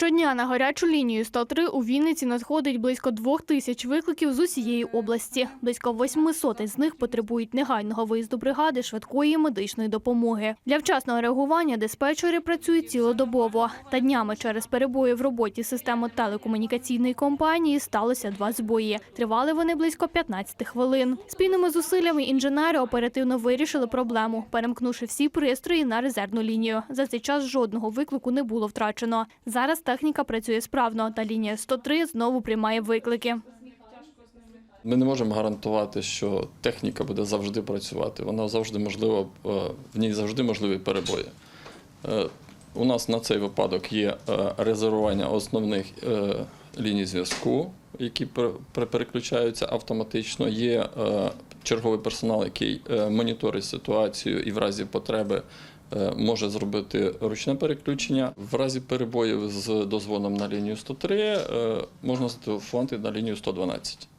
Щодня на гарячу лінію 103 у Вінниці надходить близько двох тисяч викликів з усієї області. Близько восьми сотень з них потребують негайного виїзду бригади швидкої медичної допомоги. Для вчасного реагування диспетчери працюють цілодобово. Та днями через перебої в роботі системи телекомунікаційної компанії сталося два збої. Тривали вони близько 15 хвилин. Спільними зусиллями інженери оперативно вирішили проблему, перемкнувши всі пристрої на резервну лінію. За цей час жодного виклику не було втрачено. Зараз техніка працює справно, та лінія 103 знову приймає виклики. Ми не можемо гарантувати, що техніка буде завжди працювати. Вона завжди можлива, е, в ній завжди можливі перебої. Е, У нас на цей випадок є е, резервування основних ліній зв'язку, які пер- пер- переключаються автоматично. Є черговий персонал, який моніторить ситуацію і в разі потреби може зробити ручне переключення. В разі перебоїв з дозвоном на лінію 103 е, можна зателефонувати на лінію 112.